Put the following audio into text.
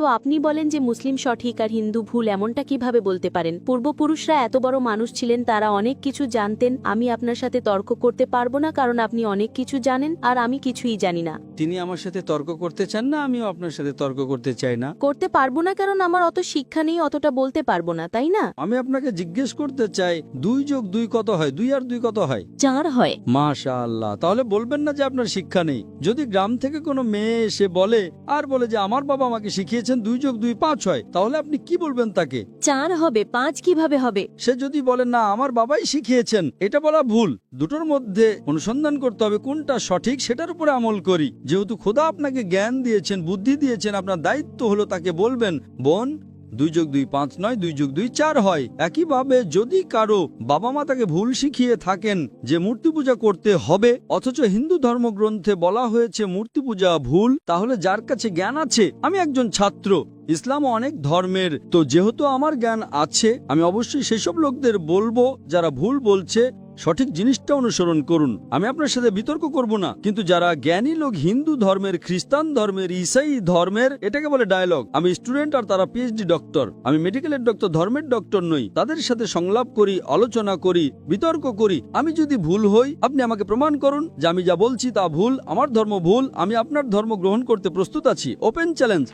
তো আপনি বলেন যে মুসলিম সঠিক আর হিন্দু ভুল এমনটা কীভাবে বলতে পারেন? পূর্বপুরুষরা এত বড় মানুষ ছিলেন তারা অনেক কিছু জানতেন আমি আপনার সাথে তর্ক করতে পারব না কারণ আপনি অনেক কিছু জানেন আর আমি কিছুই জানি না। তিনি আমার সাথে তর্ক করতে চান না আমিও আপনার সাথে তর্ক করতে চাই না। করতে পারব না কারণ আমার অত শিক্ষা নেই অতটা বলতে পারব না তাই না? আমি আপনাকে জিজ্ঞেস করতে চাই দুই যোগ দুই কত হয়? দুই আর দুই কত হয়? চার হয়। মাশা আল্লাহ তাহলে বলবেন না যে আপনার শিক্ষা নেই। যদি গ্রাম থেকে কোনো মেয়ে এসে বলে আর বলে যে আমার বাবা আমাকে শিখিয়েছেন দুই যোগ দুই পাঁচ হয় তাহলে আপনি কি বলবেন তাকে? চার হবে পাঁচ কীভাবে হবে? সে যদি বলে না আমার বাবাই শিখিয়েছেন। এটা বলা ভুল। দুটোর মধ্যে অনুসন্ধান করতে হবে কোনটা সঠিক সেটার উপরে আমল করি। যেহেতু খোদা আপনাকে জ্ঞান দিয়েছেন বুদ্ধি দিয়েছেন আপনার দায়িত্ব হলো তাকে বলবেন বোন দুই যোগ দুই পাঁচ নয়, দুই যোগ দুই চার হয়। একইভাবে যদি কারও বাবা মা তাকে ভুল শিখিয়ে থাকেন যে মূর্তি পূজা করতে হবে, অথচ হিন্দু ধর্মগ্রন্থে বলা হয়েছে মূর্তি পূজা ভুল, তাহলে যার কাছে জ্ঞান আছে, আমি একজন ছাত্র। ইসলাম অনেক ধর্মের। তো যেহেতু আমার জ্ঞান আছে, আমি অবশ্যই সেসব লোকদের বলব যারা ভুল বলছে সঠিক জিনিসটা অনুসরণ করুন। আমি আপনার সাথে বিতর্ক করব না। কিন্তু যারা জ্ঞানী লোক, হিন্দু ধর্মের, খ্রিস্টান ধর্মের, ইসাই ধর্মের, এটাকে বলে ডায়লগ আমি স্টুডেন্ট আর তারা পিএইচডি ডক্টর আমি মেডিকেলের ডক্টর ধর্মের ডক্টর নই। তাদের সাথে সংলাপ করি, আলোচনা করি, বিতর্ক করি। আমি যদি ভুল হই, আপনি আমাকে প্রমাণ করুন যে আমি যা বলছি তা ভুল, আমার ধর্ম ভুল, আমি আপনার ধর্ম গ্রহণ করতে প্রস্তুত আছি। Open challenge